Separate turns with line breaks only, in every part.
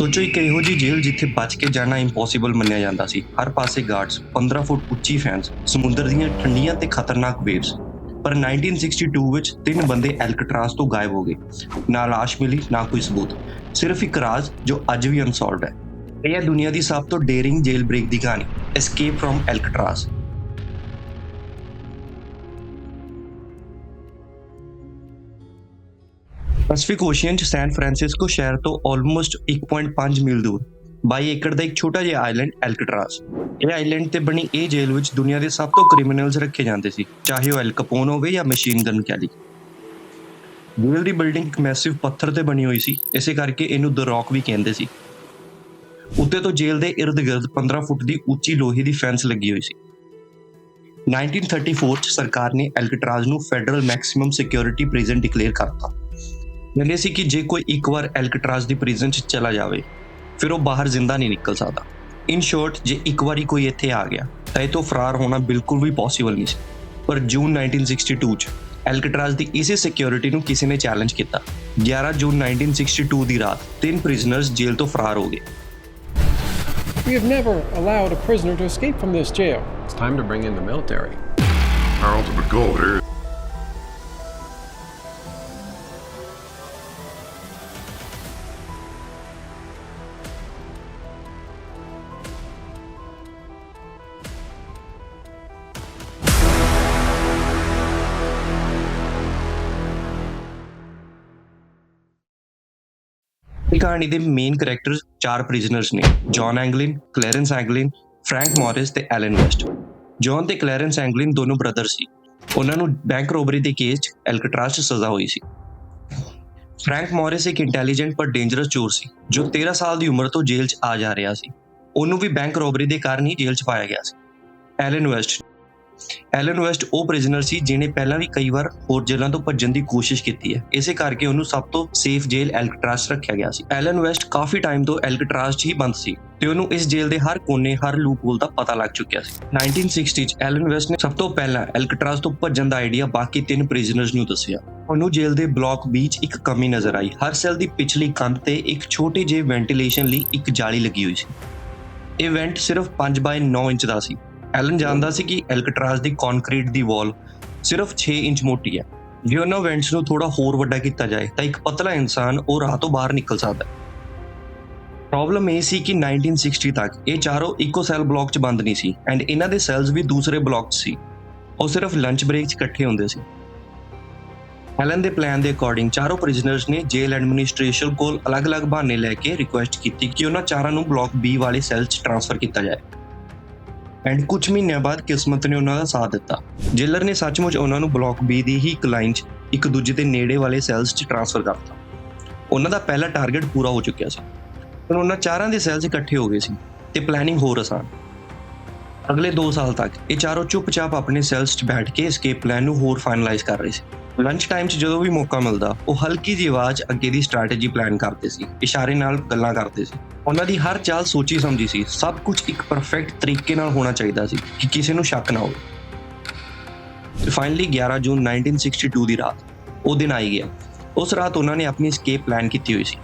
ਸੋਚੋ ਇੱਕ ਇਹੋ ਜਿਹੀ ਜੇਲ੍ਹ ਜਿੱਥੇ ਬਚ ਕੇ ਜਾਣਾ ਇੰਪੋਸੀਬਲ ਮੰਨਿਆ ਜਾਂਦਾ ਸੀ। ਹਰ ਪਾਸੇ ਗਾਰਡਸ 15 ਫੁੱਟ ਉੱਚੀ ਫੈਨਸ ਸਮੁੰਦਰ ਦੀਆਂ ਠੰਡੀਆਂ ਤੇ ਖਤਰਨਾਕ ਵੇਵਸ ਪਰ 1962 ਵਿੱਚ ਤਿੰਨ ਬੰਦੇ ਐਲਕਟਰਾਸ ਤੋਂ ਗਾਇਬ ਹੋ ਗਏ। ਨਾ ਲਾਸ਼ ਮਿਲੀ, ਨਾ ਕੋਈ ਸਬੂਤ। ਸਿਰਫ ਇੱਕ ਰਾਜ਼, ਜੋ ਅੱਜ ਵੀ ਅਨਸੋਲਵਡ ਹੈ। ਇਹ ਹੈ ਦੁਨੀਆ ਦੀ ਸਭ ਤੋਂ ਡੇਰਿੰਗ ਜੇਲ ਬ੍ਰੇਕ ਦੀ ਕਹਾਣੀ। Escape from Alcatraz Pacific Ocean ਚ ਸੈਨ ਫਰਾਂਸਿਸਕੋ ਸ਼ਹਿਰ ਤੋਂ ਆਲਮੋਸਟ 1.5 ਮੀਲ ਦੂਰ 22 ਏਕੜ ਦਾ ਇੱਕ ਛੋਟਾ ਜਿਹਾ ਆਈਲੈਂਡ ਐਲਕਟਰਾਸ ਇਹ ਆਈਲੈਂਡ ਤੇ ਬਣੀ ਇਹ ਜੇਲ੍ਹ ਵਿੱਚ ਦੁਨੀਆ ਦੇ ਸਭ ਤੋਂ ਕ੍ਰਿਮੀਨਲਸ ਰੱਖੇ ਜਾਂਦੇ ਸੀ, ਚਾਹੇ ਉਹ ਐਲ ਕਪੋਨ ਹੋਵੇ ਜਾਂ ਮਸ਼ੀਨ ਗਨ ਕੈਲੀ ਜੇਲ੍ਹ ਦੀ ਬਿਲਡਿੰਗ ਇੱਕ ਮੈਸਿਵ ਪੱਥਰ ਤੇ ਬਣੀ ਹੋਈ ਸੀ, ਇਸੇ ਕਰਕੇ ਇਹਨੂੰ ਦ ਰੌਕ ਵੀ ਕਹਿੰਦੇ ਸੀ. ਉੱਤੇ ਤੋਂ ਜੇਲ੍ਹ ਦੇ ਇਰਦ-ਗਿਰਦ 15 ਫੁੱਟ ਦੀ ਉੱਚੀ ਲੋਹੇ ਦੀ ਫੈਂਸ ਲੱਗੀ ਹੋਈ ਸੀ। 1934 ਚ ਸਰਕਾਰ ਨੇ ਐਲਕਟਰਾਜ਼ ਨੂੰ federal maximum security prison declare ਕਰਤਾ। ਕਹਿੰਦੇ ਸੀ ਕਿ ਜੇ ਕੋਈ ਇੱਕ ਵਾਰ ਐਲਕਟਰਾਜ਼ ਦੀ ਪ੍ਰਿਜ਼ਨ 'ਚ ਚਲਾ ਜਾਵੇ ਫਿਰ ਉਹ ਬਾਹਰ ਜ਼ਿੰਦਾ ਨਹੀਂ ਨਿਕਲ ਸਕਦਾ ਇਨ ਸ਼ਾਰਟ ਜੇ ਇੱਕ ਵਾਰੀ ਕੋਈ ਇੱਥੇ ਆ ਗਿਆ ਤਾਂ ਇਹ ਤੋਂ ਫਰਾਰ ਹੋਣਾ ਬਿਲਕੁਲ ਵੀ ਪੋਸੀਬਲ ਨਹੀਂ ਸੀ ਪਰ ਜੂਨ 1962 ਚ ਐਲਕਟਰਾਜ਼ ਦੀ ਇਸੇ ਸਿਕਿਉਰਿਟੀ ਨੂੰ ਕਿਸੇ ਨੇ ਚੈਲੰਜ ਕੀਤਾ 11 ਜੂਨ 1962 ਦੀ ਰਾਤ ਤਿੰਨ ਪ੍ਰਿਜ਼ਨਰਸ ਜੇਲ੍ਹ ਤੋਂ ਫਰਾਰ ਹੋ ਗਏ
We have never allowed a prisoner to escape from this jail.
It's time to bring in the military.
Our ultimate goal here
ਇਹ ਕਹਾਣੀ ਦੇ ਮੇਨ ਕੈਰੈਕਟਰਸ ਚਾਰ ਪ੍ਰਿਜ਼ਨਰਸ ਨੇ John Anglin Clarence Anglin Frank Morris ਤੇ Allen West John ਤੇ Clarence Anglin ਦੋਨੋਂ brother ਸੀ। ਉਹਨਾਂ ਨੂੰ ਬੈਂਕ ਰੋਬਰੀ ਦੇ ਕੇਸ 'ਚ ਐਲਕਟਰਾਸ 'ਚ ਸਜ਼ਾ ਹੋਈ ਸੀ। ਫ੍ਰੈਂਕ ਮੋਰਿਸ ਇੱਕ ਇੰਟੈਲੀਜੈਂਟ ਪਰ ਡੇਂਜਰਸ ਚੋਰ ਸੀ, ਜੋ 13 ਸਾਲ ਦੀ ਉਮਰ ਤੋਂ ਜੇਲ੍ਹ 'ਚ ਆ ਜਾ ਰਿਹਾ ਸੀ। ਉਹਨੂੰ ਵੀ ਬੈਂਕ ਰੋਬਰੀ ਦੇ ਕਾਰਨ ਹੀ ਜੇਲ੍ਹ 'ਚ ਪਾਇਆ ਗਿਆ ਸੀ। ਐਲਨ ਵੈਸਟ ਐਲਨ ਵੈਸਟ ਉਹ ਪ੍ਰਿਜ਼ਨਰ ਸੀ ਜਿਹਨੇ ਪਹਿਲਾਂ ਵੀ ਕਈ ਵਾਰ ਹੋਰ ਜੇਲ੍ਹਾਂ ਤੋਂ ਭੱਜਣ ਦੀ ਕੋਸ਼ਿਸ਼ ਕੀਤੀ ਹੈ। ਇਸੇ ਕਰਕੇ ਉਹਨੂੰ ਸਭ ਤੋਂ ਸੇਫ ਜੇਲ੍ਹ ਐਲਕਟਰਾਸ ਰੱਖਿਆ ਗਿਆ ਸੀ। ਐਲਨ ਵੈਸਟ ਕਾਫੀ ਟਾਈਮ ਤੋਂ ਐਲਕਟਰਾਸ 'ਚ ਹੀ ਬੰਦ ਸੀ ਤੇ ਉਹਨੂੰ ਇਸ ਜੇਲ੍ਹ ਦੇ ਹਰ ਕੋਨੇ, ਹਰ ਲੂਪਹੋਲ ਦਾ ਪਤਾ ਲੱਗ ਚੁੱਕਿਆ ਸੀ। 1960 'ਚ ਐਲਨ ਵੈਸਟ ਨੇ ਸਭ ਤੋਂ ਪਹਿਲਾਂ ਐਲਕਟਰਾਸ ਤੋਂ ਭੱਜਣ ਦਾ ਆਈਡੀਆ ਬਾਕੀ ਤਿੰਨ ਪ੍ਰਿਜ਼ਨਰਸ ਨੂੰ ਦੱਸਿਆ। ਉਹਨੂੰ ਜੇਲ੍ਹ ਦੇ ਬਲਾਕ ਬੀ ਇੱਕ ਕਮੀ ਨਜ਼ਰ ਆਈ। ਹਰ ਸੈੱਲ ਦੀ ਪਿਛਲੀ ਕੰਧ ਤੇ ਇੱਕ ਛੋਟੀ ਜਿਹੀ ਵੈਂਟੀਲੇਸ਼ਨ ਲਈ ਇੱਕ ਜਾਲੀ ਲੱਗੀ ਹੋਈ ਸੀ। ਇਹ ਵੈਂਟ ਸਿਰਫ 5 ਬਾਈ 9 ਇੰਚ ਦਾ ਸੀ। ਐਲਨ ਜਾਣਦਾ ਸੀ ਕਿ ਐਲਕਟਰਾਜ਼ ਦੀ ਕੰਕਰੀਟ ਦੀ ਵਾਲ ਸਿਰਫ 6 ਇੰਚ ਮੋਟੀ ਹੈ। ਜੇ ਉਹਨਾਂ ਵੈਂਟਸ ਨੂੰ ਥੋੜਾ ਹੋਰ ਵੱਡਾ ਕੀਤਾ ਜਾਏ, ਤਾਂ ਇੱਕ ਪਤਲਾ ਇਨਸਾਨ ਉਹ ਰਾਹ ਤੋਂ ਬਾਹਰ ਨਿਕਲ ਸਕਦਾ ਹੈ। ਪ੍ਰੋਬਲਮ ਇਹ ਸੀ ਕਿ 1960 ਤੱਕ ਇਹ ਚਾਰੋਂ ਇੱਕੋ ਸੈੱਲ ਬਲਾਕ 'ਚ ਬੰਦ ਨਹੀਂ ਸੀ ਐਂਡ ਇਹਨਾਂ ਦੇ ਸੈੱਲਸ ਵੀ ਦੂਸਰੇ ਬਲਾਕ 'ਚ ਸੀ। ਉਹ ਸਿਰਫ ਲੰਚ ਬ੍ਰੇਕ 'ਚ ਇਕੱਠੇ ਹੁੰਦੇ ਸੀ। ਐਲਨ ਦੇ ਪਲਾਨ ਦੇ ਅਕੋਰਡਿੰਗ ਚਾਰੋਂ ਪ੍ਰਿਜ਼ਨਰਸ ਨੇ ਜੇਲ ਐਡਮਿਨਿਸਟ੍ਰੇਸ਼ਨ ਕੋਲ ਅਲੱਗ-ਅਲੱਗ ਬਹਾਨੇ ਲੈ ਕੇ ਰਿਕੁਐਸਟ ਕੀਤੀ ਕਿ ਉਹਨਾਂ ਚਾਰਾਂ ਨੂੰ ਬਲਾਕ ਬੀ ਵਾਲੇ ਸੈੱਲ 'ਚ ਟ੍ਰਾਂਸਫਰ ਕੀਤਾ ਜਾਏ। ਐਂਡ ਕੁਝ ਮਹੀਨਿਆਂ ਬਾਅਦ ਕਿਸਮਤ ਨੇ ਉਹਨਾਂ ਦਾ ਸਾਥ ਦਿੱਤਾ। ਜੇਲਰ ਨੇ ਸੱਚਮੁੱਚ ਉਹਨਾਂ ਨੂੰ ਬਲਾਕ ਬੀ ਦੀ ਹੀ ਇੱਕ ਲਾਈਨ 'ਚ ਇੱਕ ਦੂਜੇ ਦੇ ਨੇੜੇ ਵਾਲੇ ਸੈਲਸ 'ਚ ਟ੍ਰਾਂਸਫਰ ਕਰਤਾ ਉਹਨਾਂ ਦਾ ਪਹਿਲਾ ਟਾਰਗੇਟ ਪੂਰਾ ਹੋ ਚੁੱਕਿਆ ਸੀ। ਹੁਣ ਉਹਨਾਂ ਚਾਰਾਂ ਦੇ ਸੈੱਲਸ ਇਕੱਠੇ ਹੋ ਗਏ ਸੀ ਤੇ ਪਲੈਨਿੰਗ ਹੋਰ ਆਸਾਨ। ਅਗਲੇ 2 ਸਾਲ ਤੱਕ ਇਹ ਚਾਰੋਂ ਚੁੱਪਚਾਪ ਆਪਣੇ ਸੈੱਲਸ 'ਚ ਬੈਠ ਕੇ ਇਸ ਕੇ ਪਲਾਨ ਨੂੰ ਹੋਰ ਫਾਈਨਲਾਈਜ਼ ਕਰ ਰਹੇ ਸੀ। ਲੰਚ ਟਾਈਮ 'ਚ ਜਦੋਂ ਵੀ ਮੌਕਾ ਮਿਲਦਾ, ਉਹ ਹਲਕੀ ਜਿਹੀ ਆਵਾਜ਼ ਅੱਗੇ ਦੀ ਸਟ੍ਰੈਟਜੀ ਪਲਾਨ ਕਰਦੇ ਸੀ, ਇਸ਼ਾਰੇ ਨਾਲ ਗੱਲਾਂ ਕਰਦੇ ਸੀ। ਉਹਨਾਂ ਦੀ ਹਰ ਚਾਲ ਸੋਚੀ ਸਮਝੀ ਸੀ। ਸਭ ਕੁਝ ਇੱਕ ਪਰਫੈਕਟ ਤਰੀਕੇ ਨਾਲ ਹੋਣਾ ਚਾਹੀਦਾ ਸੀ ਕਿ ਕਿਸੇ ਨੂੰ ਸ਼ੱਕ ਨਾ ਹੋਵੇ। ਤੇ ਫਾਈਨਲੀ 11 ਜੂਨ 1962 ਦੀ ਰਾਤ, ਉਹ ਦਿਨ ਆਈ ਗਿਆ। ਉਸ ਰਾਤ ਉਹਨਾਂ ਨੇ ਆਪਣੀ ਸਕੇਪ ਪਲਾਨ ਕੀਤੀ ਹੋਈ ਸੀ।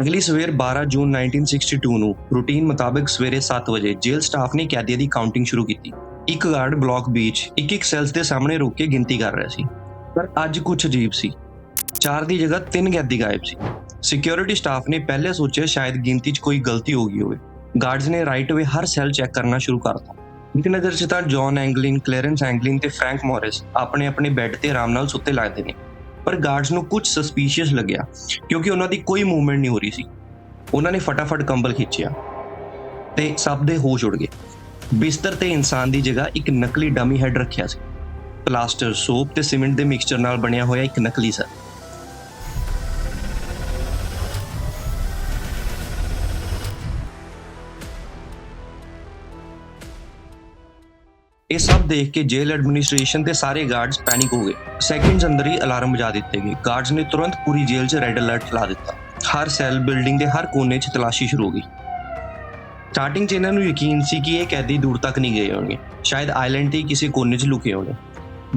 ਅਗਲੀ ਸਵੇਰ 12 ਜੂਨ 1962 ਨੂੰ ਰੂਟੀਨ ਮੁਤਾਬਕ ਸਵੇਰੇ 7 ਵਜੇ ਜੇਲ੍ਹ ਸਟਾਫ ਨੇ ਕੈਦੀਆਂ ਦੀ ਕਾਊਂਟਿੰਗ ਸ਼ੁਰੂ ਕੀਤੀ। ਇੱਕ ਗਾਰਡ ਬਲਾਕ ਬੀਚ ਇੱਕ ਇੱਕ ਸੈਲਸ ਦੇ ਸਾਹਮਣੇ ਰੁਕ ਕੇ ਗਿਣਤੀ ਕਰ ਰਿਹਾ ਸੀ। ਪਰ ਅੱਜ ਕੁਝ ਅਜੀਬ ਸੀ। ਚਾਰ ਦੀ ਜਗ੍ਹਾ ਤਿੰਨ ਕੈਦੀ ਗਾਇਬ ਸੀ। ਸਿਕਿਉਰਿਟੀ ਸਟਾਫ ਨੇ ਪਹਿਲੇ ਸੋਚਿਆ ਸ਼ਾਇਦ ਗਿਣਤੀ 'ਚ ਕੋਈ ਗਲਤੀ ਹੋ ਗਈ ਹੋਵੇ। ਗਾਰਡਸ ਨੇ ਰਾਈਟ ਵੇ ਹਰ ਸੈੱਲ ਚੈੱਕ ਕਰਨਾ ਸ਼ੁਰੂ ਕਰਤਾ। ਇੱਕ ਨਜ਼ਰ 'ਚ ਤਾਂ ਜੌਨ ਐਂਗਲਿਨ ਕਲੈਰੈਂਸ ਐਂਗਲਿਨ ਤੇ ਫ੍ਰੈਂਕ ਮੋਰਿਸ ਆਪਣੇ ਆਪਣੇ ਬੈੱਡ ਤੇ ਆਰਾਮ ਨਾਲ ਸੁੱਤੇ ਲੱਗਦੇ ਨੇ। ਪਰ ਗਾਰਡਸ ਨੂੰ ਕੁਝ ਸਸਪੀਸ਼ੀਅਸ ਲੱਗਿਆ, ਕਿਉਂਕਿ ਉਹਨਾਂ ਦੀ ਕੋਈ ਮੂਵਮੈਂਟ ਨਹੀਂ ਹੋ ਰਹੀ ਸੀ। ਉਹਨਾਂ ਨੇ ਫਟਾਫਟ ਕੰਬਲ ਖਿੱਚਿਆ ਤੇ ਸਭ ਦੇ ਹੋਸ਼ ਉੜ ਗਏ। ਬਿਸਤਰ ਤੇ ਇਨਸਾਨ ਦੀ ਜਗ੍ਹਾ ਇੱਕ ਨਕਲੀ ਡਮੀ ਹੈਡ ਰੱਖਿਆ ਸੀ। ਪਲਾਸਟਰ, ਸੋਪ ਤੇ ਸੀਮੈਂਟ ਦੇ ਮਿਕਸਚਰ ਨਾਲ ਬਣਿਆ ਹੋਇਆ ਇੱਕ ਨਕਲੀ ਸਰ। ਇਹ ਸਭ ਦੇਖ ਕੇ ਜੇਲ੍ਹ ਐਡਮਿਨਿਸਟ੍ਰੇਸ਼ਨ ਦੇ ਸਾਰੇ ਗਾਰਡਸ ਪੈਨਿਕ ਹੋ ਗਏ। ਸੈਕਿੰਡਸ ਅੰਦਰ ਹੀ ਅਲਾਰਮ ਵਜਾ ਦਿੱਤੇ ਗਏ। ਗਾਰਡਸ ਨੇ ਤੁਰੰਤ ਪੂਰੀ ਜੇਲ੍ਹ 'ਚ ਰੈੱਡ ਅਲਰਟ ਲਾ ਦਿੱਤਾ। ਹਰ ਸੈੱਲ ਬਿਲਡਿੰਗ ਦੇ ਹਰ ਕੋਨੇ 'ਚ ਤਲਾਸ਼ੀ ਸ਼ੁਰੂ ਹੋ ਗਈ। ਸਟਾਰਟਿੰਗ 'ਚ ਇਹਨਾਂ ਨੂੰ ਯਕੀਨ ਸੀ ਕਿ ਇਹ ਕੈਦੀ ਦੂਰ ਤੱਕ ਨਹੀਂ ਗਏ ਹੋਣਗੇ। ਸ਼ਾਇਦ ਆਈਲੈਂਡ ਦੇ ਕਿਸੇ ਕੋਨੇ 'ਚ ਲੁਕੇ ਹੋਣਗੇ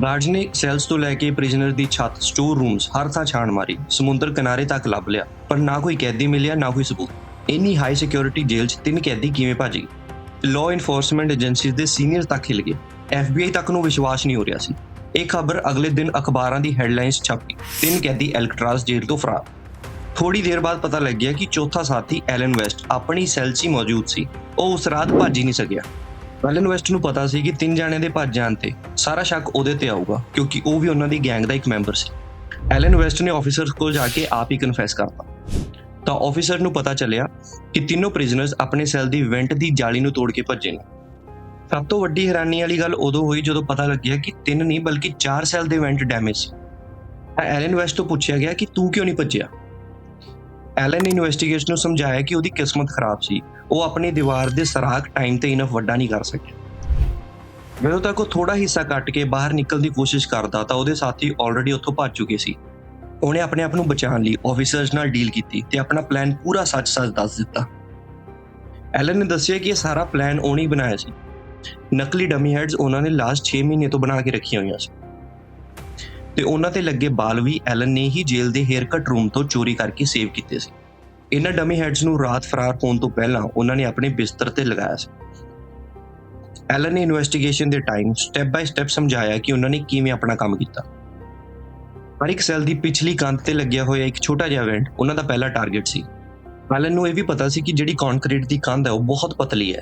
ਗਾਰਡਸ ਨੇ ਸੈਲਸ ਤੋਂ ਲੈ ਕੇ ਪ੍ਰਿਜ਼ਨਰ ਦੀ ਛੱਤ ਸਟੋਰ ਰੂਮਸ ਹਰ ਥਾਂ ਛਾਣ ਮਾਰੀ। ਸਮੁੰਦਰ ਕਿਨਾਰੇ ਤੱਕ ਲੱਭ ਲਿਆ। ਪਰ ਨਾ ਕੋਈ ਕੈਦੀ ਮਿਲਿਆ, ਨਾ ਕੋਈ ਸਬੂਤ। ਇੰਨੀ ਹਾਈ ਸਿਕਿਉਰਿਟੀ ਜੇਲ੍ਹ 'ਚ ਤਿੰਨ ਕੈਦੀ ਕਿਵੇਂ ਭੱਜ ਗਏ? ਲਾਅ ਇਨਫੋਰਸਮੈਂਟ ਏਜੰਸੀਜ਼ ਦੇ ਸੀਨੀਅਰ ਤੱਕ ਹਿਲ ਗਏ। FBI ਤੱਕ ਨੂੰ ਵਿਸ਼ਵਾਸ ਨਹੀਂ ਹੋ ਰਿਹਾ ਸੀ। ਇਹ ਖਬਰ ਅਗਲੇ ਦਿਨ ਅਖਬਾਰਾਂ ਦੀ ਹੈਡਲਾਈਨਸ ਛਪੀ ਤਿੰਨ ਕੈਦੀ ਐਲਕਟਰਾਸ ਜੇਲ੍ਹ ਤੋਂ ਫਰਾਰ। ਥੋੜੀ ਦੇਰ ਬਾਅਦ ਪਤਾ ਲੱਗਿਆ ਕਿ ਚੌਥਾ ਸਾਥੀ ਐਲਨ ਵੈਸਟ ਆਪਣੀ ਸੈੱਲ 'ਚ ਹੀ ਮੌਜੂਦ ਸੀ। ਉਹ ਉਸ ਰਾਤ ਭੱਜ ਹੀ ਨਹੀਂ ਸਕਿਆ। ਐਲਨ ਵੈਸਟ ਨੂੰ ਪਤਾ ਸੀ ਕਿ ਤਿੰਨ ਜਾਣਿਆਂ ਦੇ ਭੱਜ ਜਾਣ ਤੇ ਸਾਰਾ ਸ਼ੱਕ ਉਹਦੇ ਤੇ ਆਊਗਾ, ਕਿਉਂਕਿ ਉਹ ਵੀ ਉਹਨਾਂ ਦੀ ਗੈਂਗ ਦਾ ਇੱਕ ਮੈਂਬਰ ਸੀ। ਐਲਨ ਵੈਸਟ ਨੇ ਆਫੀਸਰਸ ਕੋਲ ਜਾ ਕੇ ਆਪ ਹੀ ਕਨਫੈਸ ਕਰਤਾ। ਤਾਂ ਆਫੀਸਰ ਨੂੰ ਪਤਾ ਚੱਲਿਆ ਕਿ ਤਿੰਨੋਂ ਪ੍ਰਿਜ਼ਨਰਸ ਆਪਣੇ ਸੈੱਲ ਦੀ ਵੈਂਟ ਦੀ ਜਾਲੀ ਨੂੰ ਤੋੜ ਕੇ ਭੱਜੇ ਨੇ। ਸਭ ਤੋਂ ਵੱਡੀ ਹੈਰਾਨੀ ਵਾਲੀ ਗੱਲ ਉਦੋਂ ਹੋਈ ਜਦੋਂ ਪਤਾ ਲੱਗਿਆ ਕਿ ਤਿੰਨ ਨਹੀਂ, ਬਲਕਿ ਚਾਰ ਸੈੱਲ ਦੇ ਵੈਂਟ ਡੈਮੇਜ ਸੀ। ਤਾਂ ਐਲਨ ਵੈਸਟ ਤੋਂ ਪੁੱਛਿਆ ਗਿਆ ਕਿ ਤੂੰ ਕਿਉਂ ਨਹੀਂ ਭੱਜਿਆ? ਐਲਨ ਨੇ ਇਨਵੈਸਟੀਗੇਸ਼ਨ ਨੂੰ ਸਮਝਾਇਆ ਕਿ ਉਹਦੀ ਕਿਸਮਤ ਖਰਾਬ ਸੀ। ਉਹ ਆਪਣੀ ਦੀਵਾਰ ਦੇ ਸਰਾਖ ਟਾਈਮ ਤੇ ਇਨਫ ਵੱਡਾ ਨਹੀਂ ਕਰ ਸਕਿਆ। ਜਦੋਂ ਤੱਕ ਉਹ ਥੋੜਾ ਹਿੱਸਾ ਕੱਟ ਕੇ ਬਾਹਰ ਨਿਕਲਣ ਦੀ ਕੋਸ਼ਿਸ਼ ਕਰਦਾ ਤਾਂ ਉਹਦੇ ਸਾਥੀ ਆਲਰੇਡੀ ਉੱਥੋਂ ਭੱਜ ਚੁੱਕੇ ਸੀ। ਉਹਨੇ ਆਪਣੇ ਆਪ ਨੂੰ ਬਚਾਉਣ ਲਈ ਆਫੀਸਰਸ ਨਾਲ ਡੀਲ ਕੀਤੀ ਤੇ ਆਪਣਾ ਪਲਾਨ ਪੂਰਾ ਸੱਚ-ਸੱਚ ਦੱਸ ਦਿੱਤਾ। ਐਲਨ ਨੇ ਦੱਸਿਆ ਕਿ ਇਹ ਸਾਰਾ ਪਲਾਨ ਉਹਨੇ ਹੀ ਬਣਾਇਆ ਸੀ। ਨਕਲੀ ਡਮੀ ਹੈਡਸ ਉਹਨਾਂ ਨੇ ਲਾਸਟ 6 ਮਹੀਨੇ ਤੋਂ ਬਣਾ ਕੇ ਰੱਖੀਆਂ ਹੋਈਆਂ ਸੀ। ਤੇ ਉਹਨਾਂ ਤੇ ਲੱਗੇ ਬਾਲ ਵੀ ਐਲਨ ਨੇ ਹੀ ਜੇਲ੍ਹ ਦੇ ਹੇਅਰ ਕੱਟ ਰੂਮ ਤੋਂ ਚੋਰੀ ਕਰਕੇ ਸੇਵ ਕੀਤੇ ਸੀ। ਇਹਨਾਂ ਡਮੀ ਹੈਡਸ ਨੂੰ ਰਾਤ ਫਰਾਰ ਹੋਣ ਤੋਂ ਪਹਿਲਾਂ ਉਹਨਾਂ ਨੇ ਆਪਣੇ ਬਿਸਤਰ ਤੇ ਲਗਾਇਆ ਸੀ। ਐਲਨ ਨੇ ਇਨਵੈਸਟੀਗੇਸ਼ਨ ਦੇ ਟਾਈਮ ਸਟੈਪ ਬਾਈ ਸਟੈਪ ਸਮਝਾਇਆ ਕਿ ਉਹਨਾਂ ਨੇ ਕਿਵੇਂ ਆਪਣਾ ਕੰਮ ਕੀਤਾ। ਹਰ ਇੱਕ ਸੈੱਲ ਦੀ ਪਿਛਲੀ ਕੰਧ ਤੇ ਲੱਗਿਆ ਹੋਇਆ ਇੱਕ ਛੋਟਾ ਜਿਹਾ ਵੈਂਟ ਉਹਨਾਂ ਦਾ ਪਹਿਲਾ ਟਾਰਗੇਟ ਸੀ। ਐਲਨ ਨੂੰ ਇਹ ਵੀ ਪਤਾ ਸੀ ਕਿ ਜਿਹੜੀ ਕੰਕਰੀਟ ਦੀ ਕੰਧ ਹੈ ਉਹ ਬਹੁਤ ਪਤਲੀ ਹੈ।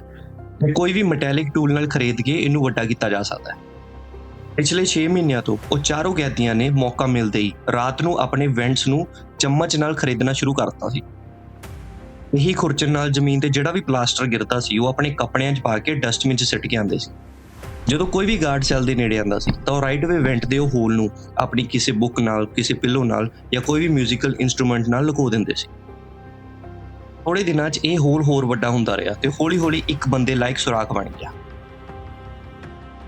ਤੇ ਕੋਈ ਵੀ ਮੈਟੈਲਿਕ ਟੂਲ ਨਾਲ ਖਰੀਦ ਕੇ ਇਹਨੂੰ ਵੱਡਾ ਕੀਤਾ ਜਾ ਸਕਦਾ ਹੈ। ਪਿਛਲੇ 6 ਮਹੀਨਿਆਂ ਤੋਂ ਉਹ ਚਾਰੋਂ ਕੈਦੀਆਂ ਨੇ ਮੌਕਾ ਮਿਲਦੇ ਹੀ ਰਾਤ ਨੂੰ ਆਪਣੇ ਵੈਂਟਸ ਨੂੰ ਚਮਚ ਨਾਲ ਖਰੀਦਣਾ ਸ਼ੁਰੂ ਕਰਤਾ ਸੀ ਇਹੀ ਖੁਰਚਣ ਨਾਲ ਜ਼ਮੀਨ ਤੇ ਜਿਹੜਾ ਵੀ ਪਲਾਸਟਰ ਗਿਰਦਾ ਸੀ ਉਹ ਆਪਣੇ ਕੱਪੜਿਆਂ 'ਚ ਪਾ ਕੇ ਡਸਟਬਿਨ 'ਚ ਸਿੱਟ ਕੇ ਆਉਂਦੇ ਸੀ ਜਦੋਂ ਕੋਈ ਵੀ ਗਾਰਡ ਸੈੱਲ ਦੇ ਨੇੜੇ ਆਉਂਦਾ ਸੀ ਤਾਂ ਉਹ ਰਾਈਟ ਵੇ ਵੈਂਟ ਦੇ ਉਹ ਹੋਲ ਨੂੰ ਆਪਣੀ ਕਿਸੇ ਬੁੱਕ ਨਾਲ ਕਿਸੇ ਪਿੱਲੋ ਨਾਲ ਜਾਂ ਕੋਈ ਵੀ 뮤지컬 ਇਨਸਟਰੂਮੈਂਟ ਨਾਲ ਲੁਕੋ ਦਿੰਦੇ ਸੀ ਥੋੜੇ ਦਿਨਾਂ 'ਚ ਇਹ ਹੋਲ ਹੋਰ ਵੱਡਾ ਹੁੰਦਾ ਰਿਹਾ ਤੇ ਹੌਲੀ-ਹੌਲੀ ਇੱਕ ਬੰਦੇ ਲਾਇਕ ਸੁਰਾਖ ਬਣ ਗਿਆ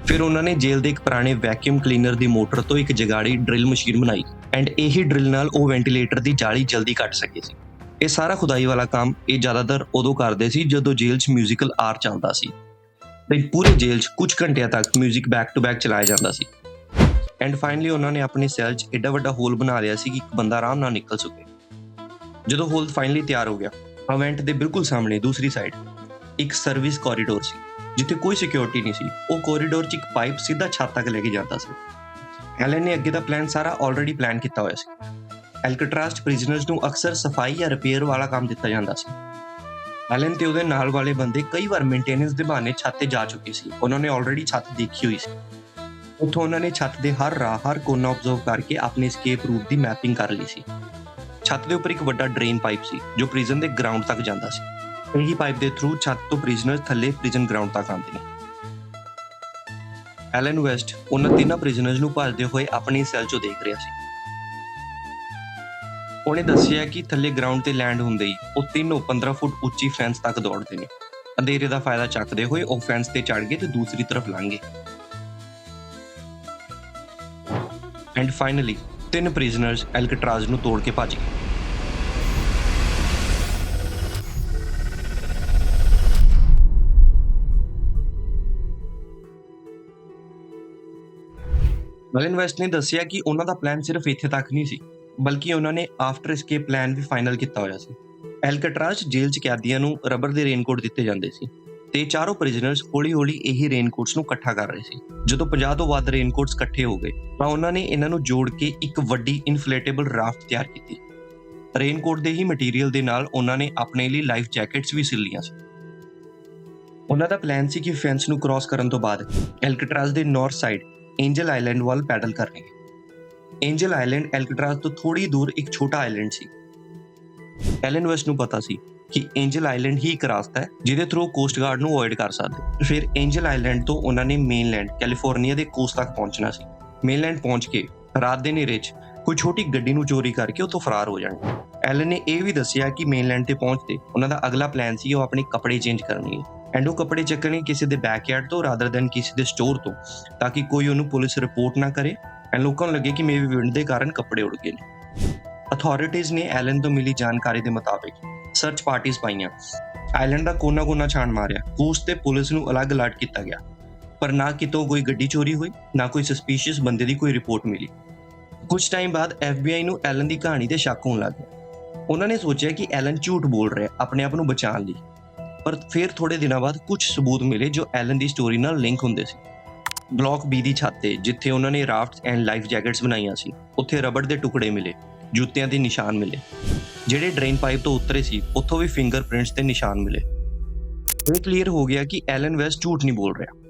ਫਿਰ ਉਹਨਾਂ ਨੇ ਜੇਲ੍ਹ ਦੇ ਇੱਕ ਪੁਰਾਣੇ ਵੈਕਿਊਮ ਕਲੀਨਰ ਦੀ ਮੋਟਰ ਤੋਂ ਇੱਕ ਜਗਾੜੀ ਡਰਿਲ ਮਸ਼ੀਨ ਬਣਾਈ ਐਂਡ ਇਹੀ ਡਰਿਲ ਨਾਲ ਉਹ ਵੈਂਟੀਲੇਟਰ ਦੀ ਜਾਲੀ ਜਲਦੀ ਕੱਟ ਸਕੇ ਸੀ ਇਹ ਸਾਰਾ ਖੁਦਾਈ ਵਾਲਾ ਕੰਮ ਇਹ ਜ਼ਿਆਦਾਤਰ ਉਦੋਂ ਕਰਦੇ ਸੀ ਜਦੋਂ ਜੇਲ੍ਹ 'ਚ 뮤지컬 ਆਰ ਚੱਲਦਾ ਸੀ ਤੇ ਪੂਰੇ ਜੇਲ੍ਹ 'ਚ ਕੁਝ ਘੰਟਿਆਂ ਤੱਕ 뮤직 ਬੈਕ ਟੂ ਬੈਕ ਚਲਾਇਆ ਜਾਂਦਾ ਸੀ ਐਂਡ ਫਾਈਨਲੀ ਉਹਨਾਂ ਨੇ ਆਪਣੀ ਸੈੱਲ 'ਚ ਏਡਾ ਵੱਡਾ ਹੋਲ ਬਣਾ ਲਿਆ ਸੀ ਕਿ ਇੱਕ ਬੰਦਾ ਆਰਾਮ ਨਾਲ ਨਿਕਲ ਸਕੇ ਜਦੋਂ ਹੋਲ ਫਾਈਨਲੀ ਤਿਆਰ ਹੋ ਗਿਆ ਇਵੈਂਟ ਦੇ ਬਿਲਕੁਲ ਸਾਹਮਣੇ ਦੂਸਰੀ ਸਾਈਡ ਇੱਕ ਸਰਵਿਸ ਕੋਰੀਡੋਰ ਸੀ ਜਿੱਥੇ ਕੋਈ ਸਿਕਿਉਰਿਟੀ ਨਹੀਂ ਸੀ, ਉਹ ਕੋਰੀਡੋਰ 'ਚ ਇੱਕ ਪਾਈਪ ਸਿੱਧਾ ਛੱਤ ਤੱਕ ਲੈ ਕੇ ਜਾਂਦਾ ਸੀ। ਐਲਨ ਨੇ ਅੱਗੇ ਦਾ ਪਲਾਨ ਸਾਰਾ ਆਲਰੇਡੀ ਪਲਾਨ ਕੀਤਾ ਹੋਇਆ ਸੀ। ਐਲਕਟਰਾਸਟ ਪ੍ਰਿਜ਼ਨਰਸ ਨੂੰ ਅਕਸਰ ਸਫ਼ਾਈ ਜਾਂ ਰਿਪੇਅਰ ਵਾਲਾ ਕੰਮ ਦਿੱਤਾ ਜਾਂਦਾ ਸੀ। ਐਲਨ ਤੇ ਉਹਦੇ ਨਾਲ ਵਾਲੇ ਬੰਦੇ ਕਈ ਵਾਰ ਮੇਨਟੇਨੈਂਸ ਦੇ ਬਹਾਨੇ ਛੱਤ ਤੇ ਜਾ ਚੁੱਕੇ ਸੀ। ਉਹਨਾਂ ਨੇ ਆਲਰੇਡੀ ਛੱਤ ਦੇਖੀ ਹੋਈ ਸੀ। ਉੱਥੋਂ ਉਹਨਾਂ ਨੇ ਛੱਤ ਦੇ ਹਰ ਰਾਹ, ਹਰ ਕੋਨਾ ਆਬਜ਼ਰਵ ਕਰਕੇ ਆਪਣੇ ਸਕੇਪ ਰੂਟ ਦੀ ਮੈਪਿੰਗ ਕਰ ਲਈ ਸੀ। ਛੱਤ ਦੇ ਉੱਪਰ ਇੱਕ ਵੱਡਾ ਡਰੇਨ ਪਾਈਪ ਸੀ, ਜੋ ਪ੍ਰਿਜ਼ਨ ਦੇ ਗਰਾਊਂਡ ਤੱਕ ਜਾਂਦਾ ਸੀ। ਇਹੀ ਪਾਈਪ ਦੇ ਥਰੂ ਛੱਤ ਤੋਂ ਪ੍ਰਿਜ਼ਨਰ ਥੱਲੇ ਪ੍ਰਿਜ਼ਨ ਗਰਾਊਂਡ ਤੱਕ ਆਉਂਦੇ ਨੇ। ਐਲਨ ਵੈਸਟ ਉਹਨਾਂ ਤਿੰਨਾਂ ਪ੍ਰਿਜ਼ਨਰਸ ਨੂੰ ਭੱਜਦੇ ਹੋਏ ਆਪਣੀ ਸੈੱਲ 'ਚੋਂ ਦੇਖ ਰਿਹਾ ਸੀ। ਉਹਨੇ ਦੱਸਿਆ ਕਿ ਥੱਲੇ ਗਰਾਊਂਡ ਤੇ ਲੈਂਡ ਹੁੰਦੇ ਹੀ ਉਹ ਤਿੰਨੋਂ 15 ਫੁੱਟ ਉੱਚੀ ਫੈਂਸ ਤੱਕ ਦੌੜਦੇ ਨੇ। ਅੰਧੇਰੇ ਦਾ ਫਾਇਦਾ ਚੱਕਦੇ ਹੋਏ ਉਹ ਫੈਂਸ ਤੇ ਚੜ ਗਏ ਤੇ ਦੂਸਰੀ ਤਰਫ ਲੰਘ ਗਏ। ਐਂਡ ਫਾਈਨਲੀ ਤਿੰਨ ਪ੍ਰਿਜ਼ਨਰਸ ਐਲਕਟਰਾਜ਼ ਨੂੰ ਤੋੜ ਕੇ ਭੱਜ ਗਏ। ਵੈਲਨ ਵੈਸਟ ਨੇ ਦੱਸਿਆ ਕਿ ਉਹਨਾਂ ਦਾ ਪਲਾਨ ਸਿਰਫ ਇੱਥੇ ਤੱਕ ਨਹੀਂ ਸੀ, ਬਲਕਿ ਉਹਨਾਂ ਨੇ ਆਫਟਰ escape ਪਲਾਨ ਵੀ ਫਾਈਨਲ ਕੀਤਾ ਹੋਇਆ ਸੀ। ਐਲਕਟਰਾਜ਼ ਜੇਲ੍ਹ 'ਚ ਕੈਦੀਆਂ ਨੂੰ ਰਬਰ ਦੇ ਰੇਨਕੋਟ ਦਿੱਤੇ ਜਾਂਦੇ ਸੀ ਤੇ ਚਾਰੋਂ ਪ੍ਰਿਜ਼ਨਰਸ ਹੌਲੀ-ਹੌਲੀ ਇਹੀ ਰੇਨਕੋਟਸ ਨੂੰ ਇਕੱਠਾ ਕਰ ਰਹੇ ਸੀ। ਜਦੋਂ 50 ਤੋਂ ਵੱਧ ਰੇਨਕੋਟਸ ਇਕੱਠੇ ਹੋ ਗਏ, ਤਾਂ ਉਹਨਾਂ ਨੇ ਇਹਨਾਂ ਨੂੰ ਜੋੜ ਕੇ ਇੱਕ ਵੱਡੀ ਇਨਫਲੇਟੇਬਲ ਰਾਫਟ ਤਿਆਰ ਕੀਤੀ। ਰੇਨਕੋਟ ਦੇ ਹੀ ਮਟੀਰੀਅਲ ਦੇ ਨਾਲ ਉਹਨਾਂ ਨੇ ਆਪਣੇ ਲਈ ਲਾਈਫ ਜੈਕਟਸ ਵੀ ਸਿਲ ਲਈਆਂ ਸੀ। ਉਹਨਾਂ ਦਾ ਪਲਾਨ ਸੀ ਕਿ ਫੈਂਸ ਨੂੰ ਕ੍ਰਾਸ ਕਰਨ ਤੋਂ ਬਾਅਦ ਐਲਕਟਰਾਜ਼ ਦੇ ਨਾਰਥ ਸਾਈਡ ਐਂਜਲ ਆਈਲੈਂਡ ਵੱਲ ਪੈਡਲ ਕਰਨਗੇ ਐਂਜਲ ਆਈਲੈਂਡ ਐਲਕਟਰਾਸ ਤੋਂ ਥੋੜੀ ਦੂਰ ਇੱਕ ਛੋਟਾ ਆਈਲੈਂਡ ਸੀ। ਐਲਨ ਵੈਸਟ ਨੂੰ ਪਤਾ ਸੀ ਕਿ ਐਂਜਲ ਆਈਲੈਂਡ ਹੀ ਇੱਕ ਰਸਤਾ ਹੈ, ਜਿਹਦੇ ਥਰੂ ਕੋਸਟ ਗਾਰਡ ਨੂੰ ਅਵੋਇਡ ਕਰ ਸਕਦੇ। ਫਿਰ ਐਂਜਲ ਆਈਲੈਂਡ ਤੋਂ ਉਹਨਾਂ ਨੇ ਮੇਨਲੈਂਡ ਕੈਲੀਫੋਰਨੀਆ ਦੇ ਕੋਸਟ ਤੱਕ ਪਹੁੰਚਣਾ ਸੀ। ਮੇਨਲੈਂਡ ਪਹੁੰਚ ਕੇ ਰਾਤ ਦੇ ਹਨੇਰੇ 'ਚ ਕੋਈ ਛੋਟੀ ਗੱਡੀ ਨੂੰ ਚੋਰੀ ਕਰਕੇ ਉੱਥੋਂ ਫਰਾਰ ਹੋ ਜਾਣਗੇ ਐਲਨ ਨੇ ਇਹ ਵੀ ਦੱਸਿਆ ਕਿ ਮੇਨਲੈਂਡ ਤੇ ਪਹੁੰਚਦੇ ਉਹਨਾਂ ਦਾ ਅਗਲਾ ਪਲਾਨ ਸੀ ਉਹ ਆਪਣੇ ਕੱਪੜੇ ਚੇਂਜ ਕਰਨਗੇ ਐਂਡ ਉਹ ਕੱਪੜੇ ਚੱਕਣੇ ਕਿਸੇ ਦੇ ਬੈਕਯਾਰਡ ਤੋਂ ਰਾਦਰ ਦੈਨ ਕਿਸੇ ਦੇ ਸਟੋਰ ਤੋਂ, ਤਾਂ ਕਿ ਕੋਈ ਉਹਨੂੰ ਪੁਲਿਸ ਰਿਪੋਰਟ ਨਾ ਕਰੇ ਐਂਡ ਲੋਕਾਂ ਨੂੰ ਲੱਗੇ ਕਿ ਮੇਬੀ ਵਿੰਡ ਦੇ ਕਾਰਨ ਕੱਪੜੇ ਉੜ ਗਏ ਨੇ। ਅਥਾਰਟੀਜ਼ ਨੇ ਐਲਨ ਤੋਂ ਮਿਲੀ ਜਾਣਕਾਰੀ ਦੇ ਮੁਤਾਬਿਕ ਸਰਚ ਪਾਰਟੀਆਂ ਪਾਈਆਂ। ਆਈਲੈਂਡ ਦਾ ਕੋਨਾ-ਕੋਨਾ ਛਾਣ ਮਾਰਿਆ। ਕੂਸ ਤੇ ਪੁਲਿਸ ਨੂੰ ਅਲੱਗ ਅਲਰਟ ਕੀਤਾ ਗਿਆ। ਪਰ ਨਾ ਕਿਤੋਂ ਕੋਈ ਗੱਡੀ ਚੋਰੀ ਹੋਈ, ਨਾ ਕੋਈ ਸਸਪੀਸ਼ੀਅਸ ਬੰਦੇ ਦੀ ਕੋਈ ਰਿਪੋਰਟ ਮਿਲੀ। ਕੁਝ ਟਾਈਮ ਬਾਅਦ FBI ਨੂੰ ਐਲਨ ਦੀ ਕਹਾਣੀ ਤੇ ਸ਼ੱਕ ਹੋਣ ਲੱਗ ਗਿਆ। ਉਹਨਾਂ ਨੇ ਸੋਚਿਆ ਕਿ ਐਲਨ ਝੂਠ ਬੋਲ ਰਿਹਾ, ਆਪਣੇ ਆਪ ਨੂੰ ਬਚਾਉਣ ਲਈ। ਪਰ ਫਿਰ ਥੋੜੇ ਦਿਨਾਂ ਬਾਅਦ ਕੁਝ ਸਬੂਤ ਮਿਲੇ ਜੋ ਐਲਨ ਦੀ ਸਟੋਰੀ ਨਾਲ ਲਿੰਕ ਹੁੰਦੇ ਸੀ। ਬਲਾਕ ਬੀ ਦੀ ਛੱਤ ਤੇ, ਜਿੱਥੇ ਉਹਨਾਂ ਨੇ ਰਾਫਟਸ ਐਂਡ ਲਾਈਫ ਜੈਕਟਸ ਬਣਾਈਆਂ ਸੀ, ਉੱਥੇ ਰਬੜ ਦੇ ਟੁਕੜੇ ਮਿਲੇ, ਜੁੱਤਿਆਂ ਦੇ ਨਿਸ਼ਾਨ ਮਿਲੇ। ਜਿਹੜੇ ਡਰੇਨ ਪਾਈਪ ਤੋਂ ਉਤਰੇ ਸੀ, ਉੱਥੋਂ ਵੀ ਫਿੰਗਰਪ੍ਰਿੰਟਸ ਤੇ ਨਿਸ਼ਾਨ ਮਿਲੇ। ਇਹ ਕਲੀਅਰ ਹੋ ਗਿਆ ਕਿ ਐਲਨ ਵੈਸਟ ਝੂਠ ਨਹੀਂ ਬੋਲ ਰਿਹਾ।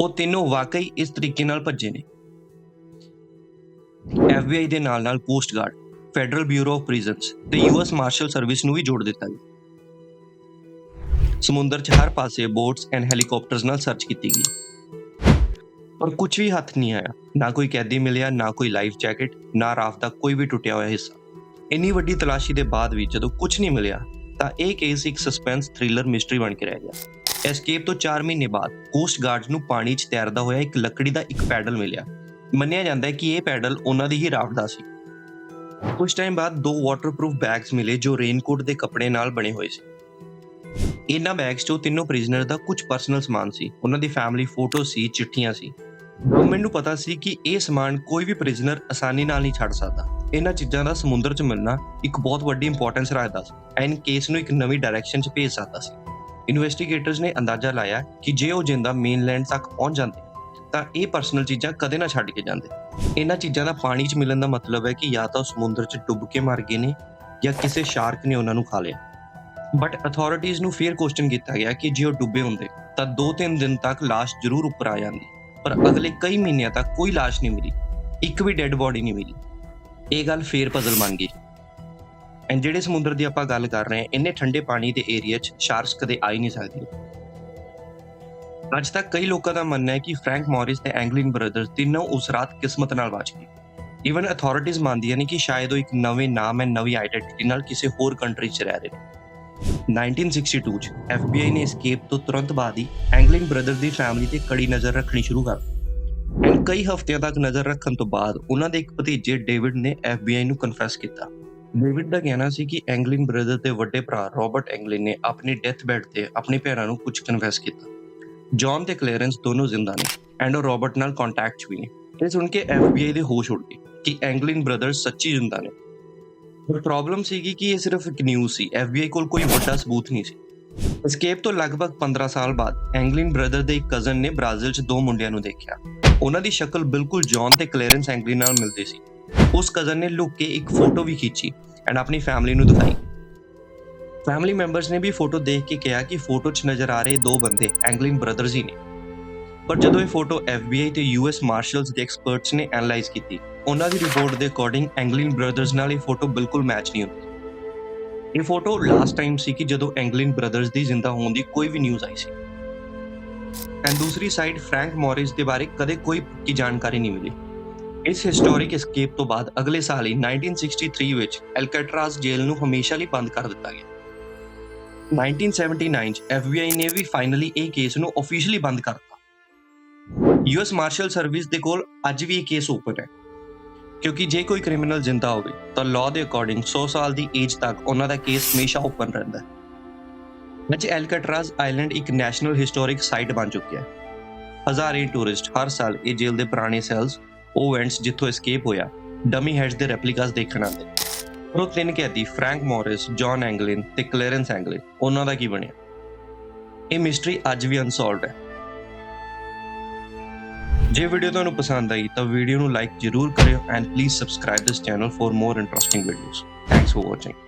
ਉਹ ਤਿੰਨੋਂ ਵਾਕਈ ਇਸ ਤਰੀਕੇ ਨਾਲ ਭੱਜੇ ਨੇ। FBI ਦੇ ਨਾਲ ਨਾਲ coast guard federal bureau of prisons ਤੇ ਯੂਐਸ ਮਾਰਸ਼ਲ ਸਰਵਿਸ ਨੂੰ ਵੀ ਜੋੜ ਦਿੱਤਾ ਗਿਆ। ਸਮੁੰਦਰ 'ਚ ਹਰ ਪਾਸੇ ਬੋਟਸ ਐਂਡ ਹੈਲੀਕਾਪਟਰਸ ਨਾਲ ਸਰਚ ਕੀਤੀ ਗਈ। ਪਰ ਕੁਝ ਵੀ ਹੱਥ ਨਹੀਂ ਆਇਆ। ਨਾ ਕੋਈ ਕੈਦੀ ਮਿਲਿਆ, ਨਾ ਕੋਈ ਲਾਈਫ ਜੈਕਟ, ਨਾ ਰਾਫਟ ਦਾ ਕੋਈ ਵੀ ਟੁੱਟਿਆ ਹੋਇਆ ਹਿੱਸਾ। ਇੰਨੀ ਵੱਡੀ ਤਲਾਸ਼ੀ ਦੇ ਬਾਅਦ ਵੀ ਜਦੋਂ ਕੁਝ ਨਹੀਂ ਮਿਲਿਆ, ਤਾਂ ਇਹ ਕੇਸ ਇੱਕ ਸਸਪੈਂਸ ਥ੍ਰਿਲਰ ਮਿਸਟਰੀ ਬਣ ਕੇ ਰਹਿ ਗਿਆ। ਐਸਕੇਪ ਤੋਂ 4 ਮਹੀਨੇ ਬਾਅਦ ਕੋਸਟ ਗਾਰਡਸ ਨੂੰ ਪਾਣੀ 'ਚ ਤੈਰਦਾ ਹੋਇਆ ਇੱਕ ਲੱਕੜੀ ਦਾ ਇੱਕ ਪੈਡਲ ਮਿਲਿਆ। ਮੰਨਿਆ ਜਾਂਦਾ ਹੈ ਕਿ ਇਹ ਪੈਡਲ ਉਹਨਾਂ ਦੀ ਹੀ ਰਾਫਟ ਦਾ ਸੀ। ਕੁਝ ਟਾਈਮ ਬਾਅਦ ਦੋ ਵਾਟਰਪ੍ਰੂਫ ਬੈਗਸ ਮਿਲੇ ਜੋ ਰੇਨਕੋਟ ਦੇ ਕੱਪੜੇ ਨਾਲ ਬਣੇ ਹੋਏ ਸੀ। ਇਹਨਾਂ ਬੈਗਸ 'ਚੋਂ ਤਿੰਨੋਂ ਪ੍ਰਿਜ਼ਨਰ ਦਾ ਕੁਝ ਪਰਸਨਲ ਸਮਾਨ ਸੀ। ਉਹਨਾਂ ਦੀ ਫੈਮਿਲੀ ਫੋਟੋ ਸੀ, ਚਿੱਠੀਆਂ ਸੀ। ਗਵਰਨਮੈਂਟ ਨੂੰ ਪਤਾ ਸੀ ਕਿ ਇਹ ਸਮਾਨ ਕੋਈ ਵੀ ਪ੍ਰਿਜ਼ਨਰ ਆਸਾਨੀ ਨਾਲ ਨਹੀਂ ਛੱਡ ਸਕਦਾ। ਇਹਨਾਂ ਚੀਜ਼ਾਂ ਦਾ ਸਮੁੰਦਰ 'ਚ ਮਿਲਣਾ ਇੱਕ ਬਹੁਤ ਵੱਡੀ ਇੰਪੋਰਟੈਂਸ ਰੱਖਦਾ ਸੀ ਐਂਡ ਕੇਸ ਨੂੰ ਇੱਕ ਨਵੀਂ ਡਾਇਰੈਕਸ਼ਨ 'ਚ ਭੇਜ ਸਕਦਾ ਸੀ। ਇਨਵੈਸਟੀਗੇਟਰਸ ਨੇ ਅੰਦਾਜ਼ਾ ਲਾਇਆ ਕਿ ਜੇ ਉਹ ਜਿੰਦਾ ਮੇਨਲੈਂਡ ਤੱਕ ਪਹੁੰਚ ਜਾਂਦੇ, ਤਾਂ ਇਹ ਪਰਸਨਲ ਚੀਜ਼ਾਂ ਕਦੇ ਨਾ ਛੱਡ ਕੇ ਜਾਂਦੇ। ਇਹਨਾਂ ਚੀਜ਼ਾਂ ਦਾ ਪਾਣੀ 'ਚ ਮਿਲਣ ਦਾ ਮਤਲਬ ਹੈ ਕਿ ਜਾਂ ਤਾਂ ਉਹ ਸਮੁੰਦਰ 'ਚ ਡੁੱਬ ਕੇ ਮਰ ਗਏ ਨੇ ਜਾਂ ਕਿਸੇ ਸ਼ਾਰਕ ਨੇ ਉਹਨਾਂ ਨੂੰ ਖਾ ਲਿਆ। ਬਟ ਅਥਾਰਟੀਜ਼ ਨੂੰ ਫੇਰ ਕੁਐਸਚਨ ਕੀਤਾ ਗਿਆ ਕਿ ਜੇ ਉਹ ਡੁੱਬੇ ਹੁੰਦੇ, ਤਾਂ 2-3 ਦਿਨ ਤੱਕ ਲਾਸ਼ ਜ਼ਰੂਰ ਉੱਪਰ ਆ ਜਾਂਦੀ। ਪਰ ਅਗਲੇ ਕਈ ਮਹੀਨਿਆਂ ਤੱਕ ਕੋਈ ਲਾਸ਼ ਨਹੀਂ ਮਿਲੀ। ਇੱਕ ਵੀ ਡੈੱਡ ਬੋਡੀ ਨਹੀਂ ਮਿਲੀ। ਇਹ ਗੱਲ ਫੇਰ ਪਜ਼ਲ ਬਣ ਗਈ। ਐਂਡ ਜਿਹੜੇ ਸਮੁੰਦਰ ਦੀ ਆਪਾਂ ਗੱਲ ਕਰ ਰਹੇ ਹਾਂ, ਇੰਨੇ ਠੰਡੇ ਪਾਣੀ ਦੇ ਏਰੀਆ 'ਚ ਸ਼ਾਰਕਸ ਕਦੇ ਆ ਹੀ ਨਹੀਂ ਸਕਦੀ। ਅੱਜ ਤੱਕ ਕਈ ਲੋਕਾਂ ਦਾ ਮੰਨਣਾ ਹੈ ਕਿ ਫ੍ਰੈਂਕ ਮੌਰਿਸ ਤੇ ਐਂਗਲਿਨ ਬ੍ਰਦਰਸ ਤਿੰਨੋਂ ਉਸ ਰਾਤ ਕਿਸਮਤ ਨਾਲ ਬਚ ਗਏ। ਇਵਨ ਅਥਾਰਟੀਜ਼ ਮੰਨਦੀਆਂ ਨੇ ਕਿ ਸ਼ਾਇਦ ਉਹ ਇੱਕ ਨਵੇਂ ਨਾਮ ਐਂਡ ਨਵੀਂ ਆਈਡੈਂਟੀਟੀ ਨਾਲ ਕਿਸੇ ਹੋਰ ਕੰਟਰੀ 'ਚ ਰਹਿ ਰਹੇ ਨੇ। 1962 ਚ FBI ਨੇ ਐਸਕੇਪ ਤੋਂ ਤੁਰੰਤ ਬਾਅਦ ਹੀ ਐਂਗਲਿਨ ਬ੍ਰਦਰ ਦੀ ਫੈਮਿਲੀ ਤੇ ਕੜੀ ਨਜ਼ਰ ਰੱਖਣੀ ਸ਼ੁਰੂ ਕਰ ਦਿੱਤੀ। ਕਈ ਹਫ਼ਤਿਆਂ ਤੱਕ ਨਜ਼ਰ ਰੱਖਣ ਤੋਂ ਬਾਅਦ ਉਹਨਾਂ ਦੇ ਇੱਕ ਭਤੀਜੇ ਡੇਵਿਡ ਨੇ FBI ਨੂੰ ਕਨਫੈਸ ਕੀਤਾ। ਡੇਵਿਡ ਦਾ ਕਹਿਣਾ ਸੀ ਕਿ ਐਂਗਲਿਨ ਬ੍ਰਦਰ ਦੇ ਵੱਡੇ ਭਰਾ ਰਾਬਰਟ ਐਂਗਲਿਨ ਨੇ ਆਪਣੀ ਡੈਥ ਬੈੱਡ ਤੇ ਆਪਣੀ ਭੈਣਾਂ ਨੂੰ ਕੁਝ ਕਨਫੈਸ ਕੀਤਾ। ਜੌਨ ਤੇ ਕਲੈਰੈਂਸ ਦੋਨੋਂ ਜ਼ਿੰਦਾ ਨੇ ਐਂਡ ਉਹ ਰਾਬਰਟ ਨਾਲ ਕੰਟੈਕਟ ਵੀ ਨੇ। ਇਹ ਸੁਣ ਕੇ FBI ਦੇ ਹੋਸ਼ ਉੱਡ ਗਏ ਕਿ ਐਂਗਲਿਨ ਬ੍ਰਦਰਸ ਸੱਚੀ ਜ਼ਿੰਦਾ ਨੇ। ਪਰ ਪ੍ਰੋਬਲਮ ਸੀਗੀ ਕਿ ਇਹ ਸਿਰਫ ਇੱਕ ਨਿਊਜ਼ ਸੀ। FBI ਕੋਲ ਕੋਈ ਵੱਡਾ ਸਬੂਤ ਨਹੀਂ ਸੀ। ਐਸਕੇਪ ਤੋਂ ਲਗਭਗ 15 ਸਾਲ ਬਾਅਦ ਐਂਗਲਿਨ ਬ੍ਰਦਰ ਦੇ ਇੱਕ ਕਜ਼ਨ ਨੇ ਬ੍ਰਾਜ਼ੀਲ 'ਚ ਦੋ ਮੁੰਡਿਆਂ ਨੂੰ ਦੇਖਿਆ। ਉਹਨਾਂ ਦੀ ਸ਼ਕਲ ਬਿਲਕੁਲ ਜੌਨ ਤੇ ਕਲੇਰੈਂਸ ਐਂਗਲਿਨ ਨਾਲ ਮਿਲਦੀ ਸੀ। ਉਸ ਕਜ਼ਨ ਨੇ ਲੁੱਕ ਕੇ ਇੱਕ ਫੋਟੋ ਵੀ ਖਿੱਚੀ ਐਂਡ ਆਪਣੀ ਫੈਮਿਲੀ ਨੂੰ ਦਿਖਾਈ। ਫੈਮਿਲੀ ਮੈਂਬਰਸ ਨੇ ਵੀ ਫੋਟੋ ਦੇਖ ਕੇ ਕਿਹਾ ਕਿ ਫੋਟੋ 'ਚ ਨਜ਼ਰ ਆ ਰਹੇ ਦੋ ਬੰਦੇ ਐਂਗਲਿਨ ਬ੍ਰਦਰਸ ਹੀ ਨੇ। ਪਰ ਜਦੋਂ ਇਹ ਫੋਟੋ FBI ਤੇ US ਮਾਰਸ਼ਲਸ ਦੇ ਐਕਸਪਰਟਸ ਨੇ ਐਨਾਲਾਈਜ਼ ਕੀਤੀ, ਉਹਨਾਂ ਦੀ ਰਿਪੋਰਟ ਦੇ ਅਕੋਰਡਿੰਗ ਐਂਗਲਿਨ ਬ੍ਰਦਰਸ ਨਾਲ ਇਹ ਫੋਟੋ ਬਿਲਕੁਲ ਮੈਚ ਨਹੀਂ ਹੁੰਦੀ। ਇਹ ਫੋਟੋ ਲਾਸਟ ਟਾਈਮ ਸੀ ਕਿ ਜਦੋਂ ਐਂਗਲਿਨ ਬ੍ਰਦਰਸ ਦੀ ਜ਼ਿੰਦਾ ਹੋਣ ਦੀ ਕੋਈ ਵੀ ਨਿਊਜ਼ ਆਈ ਸੀ। ਐਂਡ ਦੂਸਰੀ ਸਾਈਡ ਫ੍ਰੈਂਕ ਮੋਰਿਸ ਦੇ ਬਾਰੇ ਕਦੇ ਕੋਈ ਪੱਕੀ ਜਾਣਕਾਰੀ ਨਹੀਂ ਮਿਲੀ। ਇਸ ਹਿਸਟੋਰਿਕ ਐਸਕੇਪ ਤੋਂ ਬਾਅਦ ਅਗਲੇ ਸਾਲ ਹੀ 1963 ਵਿੱਚ ਐਲਕੈਟਰਾਸ ਜੇਲ੍ਹ ਨੂੰ ਹਮੇਸ਼ਾ ਲਈ ਬੰਦ ਕਰ ਦਿੱਤਾ ਗਿਆ। 1979 ਚ FBI ਨੇ ਵੀ ਫਾਈਨਲੀ ਇਹ ਕੇਸ ਨੂੰ ਆਫੀਸ਼ੀਅਲੀ ਬੰਦ ਕਰਤਾ ਯੂਐਸ ਮਾਰਸ਼ਲ ਸਰਵਿਸ ਦੇ ਕੋਲ ਅੱਜ ਵੀ ਇਹ ਕੇਸ ਓਪਨ ਹੈ। ਕਿਉਂਕਿ ਜੇ ਕੋਈ ਕ੍ਰਿਮੀਨਲ ਜ਼ਿੰਦਾ ਹੋਵੇ, ਤਾਂ ਲਾਅ ਦੇ ਅਕੋਰਡਿੰਗ 100 ਸਾਲ ਦੀ ਏਜ ਤੱਕ ਉਹਨਾਂ ਦਾ ਕੇਸ ਹਮੇਸ਼ਾ ਓਪਨ ਰਹਿੰਦਾ ਹੈ। ਅੱਜ ਐਲਕਟਰਾਜ਼ ਆਈਲੈਂਡ ਇੱਕ ਨੈਸ਼ਨਲ ਹਿਸਟੋਰਿਕ ਸਾਈਟ ਬਣ ਚੁੱਕਿਆ ਹੈ। ਹਜ਼ਾਰੇ ਟੂਰਿਸਟ ਹਰ ਸਾਲ ਇਹ ਜੇਲ੍ਹ ਦੇ ਪੁਰਾਣੇ ਸੈਲਸ ਉਹ ਇਵੈਂਟਸ ਜਿੱਥੋਂ ਐਸਕੇਪ ਹੋਇਆ ਡਮੀ ਹੈਡਸ ਦੇ ਰੈਪਲੀਕਾਸ ਦੇਖਣ ਆਉਂਦੇ ਉਹ ਤਿੰਨ ਕੈਦੀ ਫ੍ਰੈਂਕ ਮੋਰਿਸ ਜੌਨ ਐਂਗਲਿਨ ਤੇ ਕਲੈਰੈਂਸ ਐਂਗਲਿਨ ਉਹਨਾਂ ਦਾ ਕੀ ਬਣਿਆ? ਇਹ ਮਿਸਟਰੀ ਅੱਜ ਵੀ ਅਨਸੋਲਵਡ ਹੈ। ਜੇ ਵੀਡੀਓ ਤੁਹਾਨੂੰ ਪਸੰਦ ਆਈ ਤਾਂ ਵੀਡੀਓ ਨੂੰ ਲਾਈਕ ਜ਼ਰੂਰ ਕਰਿਓ and please subscribe this channel for more interesting videos thanks for watching